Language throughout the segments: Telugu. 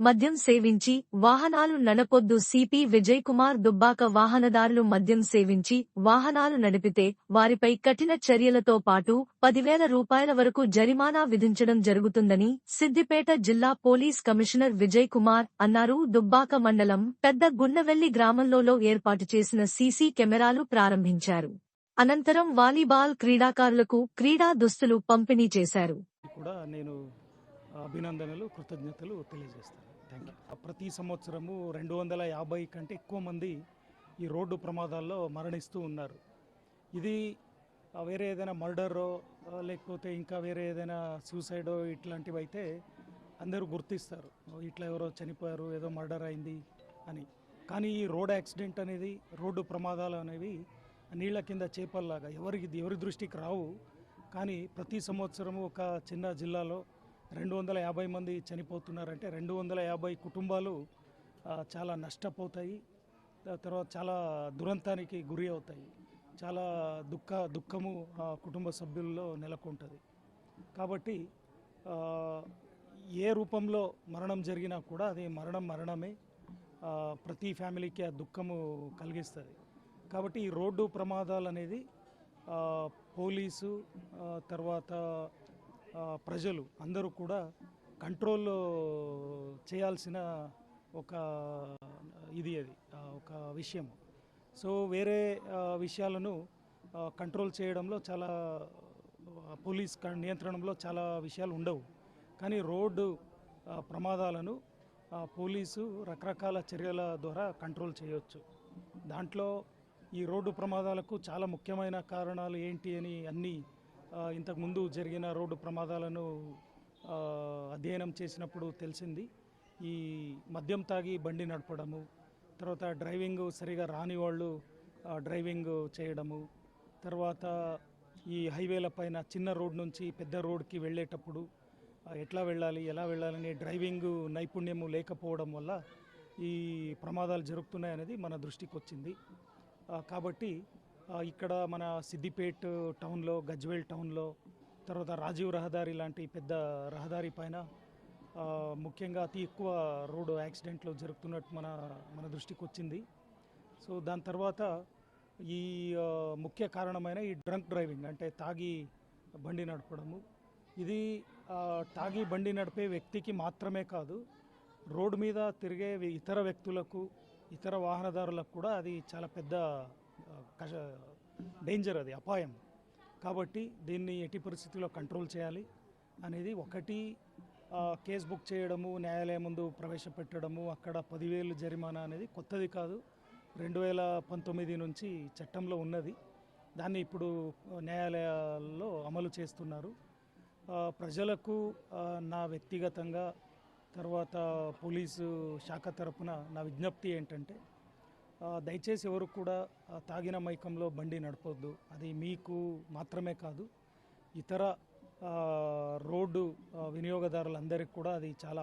మద్యం సేవించి వాహనాలు నడపొద్దు. సిపి విజయ్ కుమార్ దుబ్బాక వాహనదారులు మద్యం సేవించి వాహనాలు నడిపితే వారిపై కఠిన చర్యలతో పాటు పదివేల రూపాయల వరకు జరిమానా విధించడం జరుగుతుందని సిద్దిపేట జిల్లా పోలీస్ కమిషనర్ విజయ్ కుమార్ అన్నారు. దుబ్బాక మండలం పెద్ద గున్నవెల్లి గ్రామంలో ఏర్పాటు చేసిన సీసీ కెమెరాలు ప్రారంభించారు. అనంతరం వాలీబాల్ క్రీడాకారులకు క్రీడా దుస్తులు పంపిణీ చేశారు. కూడా నేను అభినందనలు కృతజ్ఞతలు తెలియజేస్తాను. థ్యాంక్ యూ ప్రతి సంవత్సరము రెండు వందల యాభై కంటే ఎక్కువ మంది ఈ రోడ్డు ప్రమాదాల్లో మరణిస్తూ ఉన్నారు. ఇది ఆ, వేరే ఏదైనా మర్డరో లేకపోతే ఇంకా వేరే ఏదైనా సూసైడో ఇట్లాంటివి అయితే అందరూ గుర్తిస్తారు. ఇట్లా ఎవరో చనిపోయారు ఏదో మర్డర్ అయింది అని. కానీ ఈ రోడ్ యాక్సిడెంట్ అనేది రోడ్డు ప్రమాదాలు అనేవి నీళ్ళ కింద చేపల్లాగా ఎవరికి ఎవరి దృష్టికి రావు. కానీ ప్రతి సంవత్సరము ఒక చిన్న జిల్లాలో రెండు వందల యాభై మంది చనిపోతున్నారంటే రెండు వందల యాభై కుటుంబాలు చాలా నష్టపోతాయి. తర్వాత చాలా దురంతానికి గురి అవుతాయి. చాలా దుఃఖ దుఃఖము కుటుంబ సభ్యుల్లో నెలకొంటుంది. కాబట్టి ఏ రూపంలో మరణం జరిగినా కూడా అది మరణం మరణమే. ప్రతి ఫ్యామిలీకి ఆ దుఃఖము కలిగిస్తుంది. కాబట్టి ఈ రోడ్డు ప్రమాదాలు అనేది పోలీసు తర్వాత ప్రజలు అందరూ కూడా కంట్రోల్ చేయాల్సిన ఒక ఇది అది ఒక విషయం. సో వేరే విషయాలను కంట్రోల్ చేయడంలో చాలా పోలీస్ క- నియంత్రణలో చాలా విషయాలు ఉండవు. కానీ రోడ్డు ప్రమాదాలను పోలీసు రకరకాల చర్యల ద్వారా కంట్రోల్ చేయవచ్చు దాంట్లో ఈ రోడ్డు ప్రమాదాలకు చాలా ముఖ్యమైన కారణాలు ఏంటి అని అన్నీ ఇంతకుముందు జరిగిన రోడ్డు ప్రమాదాలను అధ్యయనం చేసినప్పుడు తెలిసింది. ఈ మద్యం తాగి బండి నడపడము తర్వాత డ్రైవింగ్ సరిగా రాని వాళ్ళు డ్రైవింగ్ చేయడము తర్వాత ఈ హైవేల పైన చిన్న రోడ్ నుంచి పెద్ద రోడ్కి వెళ్ళేటప్పుడు ఎట్లా వెళ్ళాలి ఎలా వెళ్ళాలని డ్రైవింగ్ నైపుణ్యము లేకపోవడం వల్ల ఈ ప్రమాదాలు జరుగుతున్నాయనేది మన దృష్టికి వచ్చింది కాబట్టి ఇక్కడ మన సిద్దిపేట్ టౌన్లో గజ్వేల్ టౌన్లో తర్వాత రాజీవ్ రహదారి లాంటి పెద్ద రహదారి పైన ముఖ్యంగా అతి ఎక్కువ రోడ్డు యాక్సిడెంట్లు జరుగుతున్నట్టు మన మన దృష్టికి వచ్చింది. సో దాని తర్వాత ఈ ముఖ్య కారణమైన ఈ డ్రంక్ డ్రైవింగ్ అంటే తాగి బండి నడపడము. ఇది తాగి బండి నడిపే వ్యక్తికి మాత్రమే కాదు రోడ్డు మీద తిరిగే ఇతర వ్యక్తులకు ఇతర వాహనదారులకు కూడా అది చాలా పెద్ద కష డేంజర్ అది అపాయం. కాబట్టి దీన్ని ఎట్టి పరిస్థితుల్లో కంట్రోల్ చేయాలి అనేది ఒకటి. కేసు బుక్ చేయడము న్యాయాలయం ముందు ప్రవేశపెట్టడము అక్కడ పదివేలు జరిమానా అనేది కొత్తది కాదు. రెండు వేల పంతొమ్మిది నుంచి చట్టంలో ఉన్నది. దాన్ని ఇప్పుడు న్యాయాలయాల్లో అమలు చేస్తున్నారు. ప్రజలకు నా వ్యక్తిగతంగా తర్వాత పోలీసు శాఖ తరపున నా విజ్ఞప్తి ఏంటంటే దయచేసి ఎవరు కూడా తాగిన మైకంలో బండి నడపొద్దు. అది మీకు మాత్రమే కాదు ఇతర రోడ్డు వినియోగదారులందరికీ కూడా అది చాలా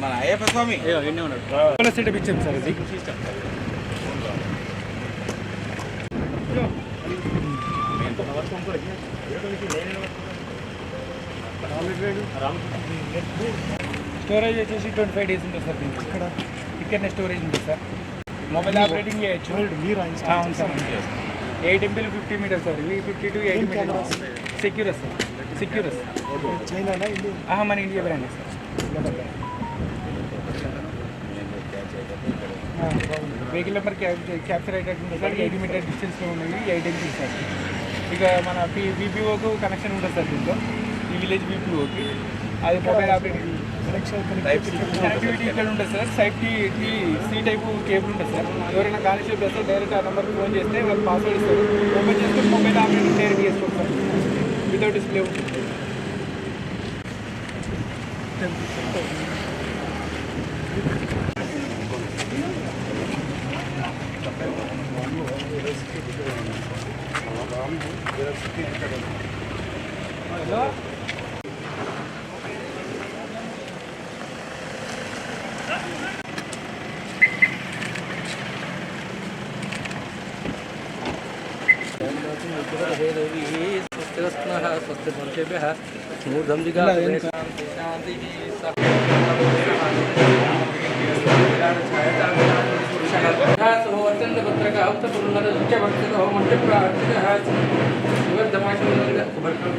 మన అయ్యప్ప స్వామి సెటప్ ఇచ్చాం సార్ ఇది స్టోరేజ్ వచ్చేసి ట్వంటీ ఫైవ్ డేస్ ఉంటుంది సార్. దీనికి ఇక్కడ ఇక్కడనే స్టోరేజ్ ఉంటుంది సార్ మొబైల్ ఆపరేటింగ్ చేయొచ్చు మీరు? ఆ, అవును సార్. ఎయిట్ ఎంపీలు ఫిఫ్టీ మీటర్స్ సార్? ఇవి ఫిఫ్టీ టు ఎయిటీ మీటర్స్. సెక్యూరస్ సార్ ఇండియా? ఆహా మన India brand sir. Vehicle number cap capture అయ్యేటట్టు సార్ ఎయిటీ మీటర్ డిస్టెన్స్లో ఉన్నాయి ఎయిట్ ఎంపీ సార్. ఇక మన పీ బీపీఓకు కనెక్షన్ ఉంటుంది సార్ దీంట్లో. ఈ విలేజ్ బీపీఓకి అది మొబైల్ ఆపరేటింగ్ కనెక్టివిటీ ఇక్కడ ఉంటుంది సార్. సేఫ్టీ ఈ సి టైప్ కేబుల్ ఉంటుంది సార్. ఎవరైనా కానిస్టేబుల్ వస్తే డైరెక్ట్ ఆ నెంబర్కి ఫోన్ చేస్తే వాళ్ళు పాస్వర్డ్ ఇస్తారు. ఓపెన్ చేస్తే మొబైల్ ఆపరేటింగ్ డైరెక్ట్ చేసుకోవచ్చు సార్. వితౌట్ డిస్ప్లే ఉంటుంది. सुरभेरभिः स्वस्तिरत्नः स्वस्ति मनुष्येभ्यः मूर्धन्दिका सुहोत्यन्तपुत्रकः उक्तपुरुनरुच्चभक्तिकः मण्डप्रार्थितः सुवर्धमाशुभर्तः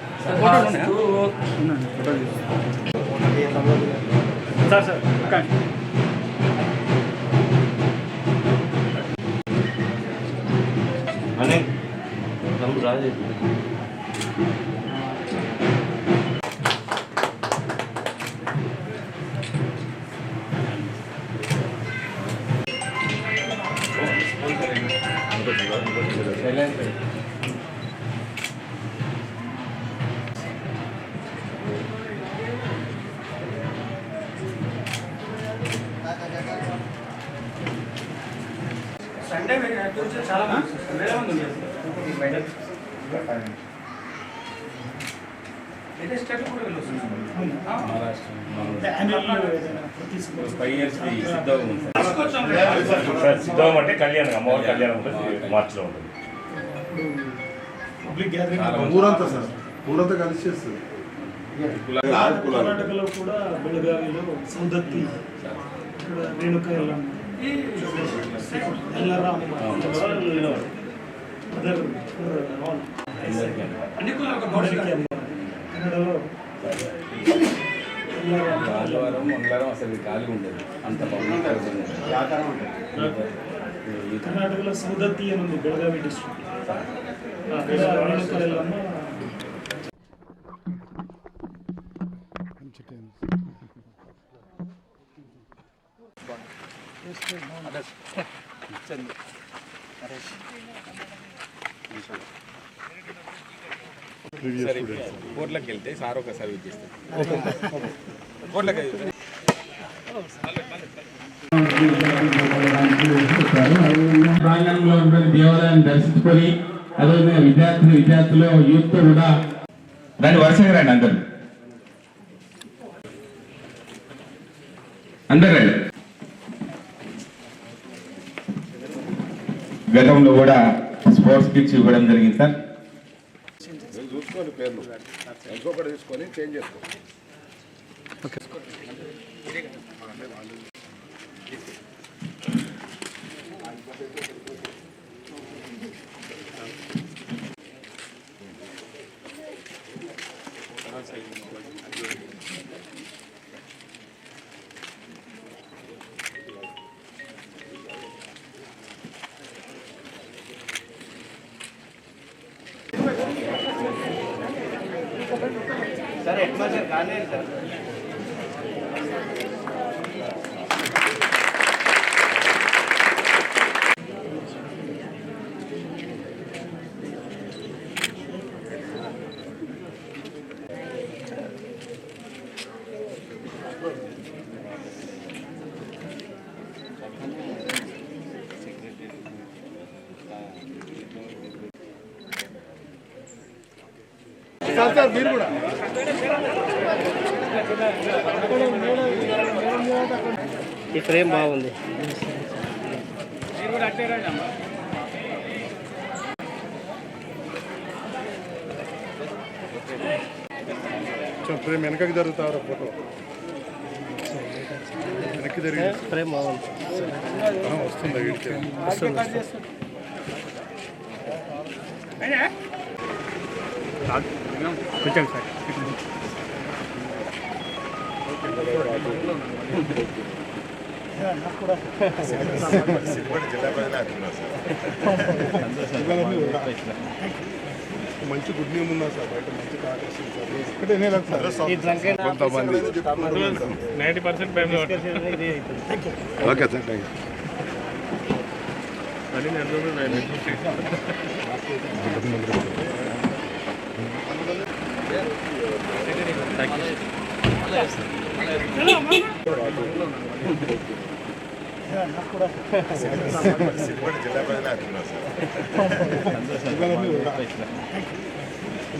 కృష్ణవాసం లమ్మ మాతాజీ సార్ సార్ సండే సిద్ధం సార్ సిద్ధం అంటే కళ్యాణం అమ్మవారి కళ్యాణం ఉంటుంది మార్చిలో ఉంటుంది పబ్లిక్ గ్యాదరింగ్ ఊరంతా సార్. ఊరంతా కలిసి చేస్తుంది కర్ణాటకలో కూడా బెళగావిలో సౌదత్తి ఇక్కడ రేణుక ఆదివారం మంగళవారం అసలు ఖాళీ ఉండదు అంత పబ్లిక్ కర్ణాటకలో సౌదత్తి అని ఉంది బెళగావి డిస్ట్రిక్ట్ కోర్టులకు వెళ్తే సార్ ఒక సర్వీస్ చేస్తారు కోర్టులకు ప్రాంగణంలో ఉన్న దేవాలయాన్ని దర్శించుకొని అదేవిధంగా విద్యార్థులు విద్యార్థులు యూత్ కూడా రండి వరుసగా రండి అందరు. అందరు రండి. గతంలో కూడా స్పోర్ట్స్ కిట్స్ ఇవ్వడం జరిగింది సార్. చూసుకోండి పేర్లు. ఇంకొకటి తీసుకొని చేంజ్ చేసుకోండి. సార్ సార్ మీరు కూడా ఈ ఫ్రేమ్ బాగుంది. ప్రేమ్ వెనకకి జరుగుతారా ఫోటో. వెనక్కి జరిగి ఫ్రేమ్ బాగుంది. వస్తుందా కొంచెం సార్ మంచి గుడ్ నేమ్ ఉందా సార్? బయట మంచి టాక్ వస్తుంది సార్. ఒకటే నేను సార్. కొంతమంది. Ninety percent time okay sir thank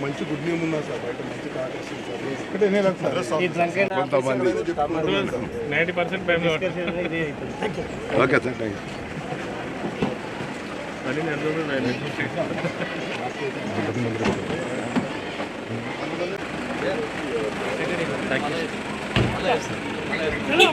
మంచి గుడ్ నేమ్ ఉందా సార్ బయట మంచి టాక్ వస్తుంది సార్ ఒకటే సార్ కొంతమంది ninety percent time okay sir thank Thank you.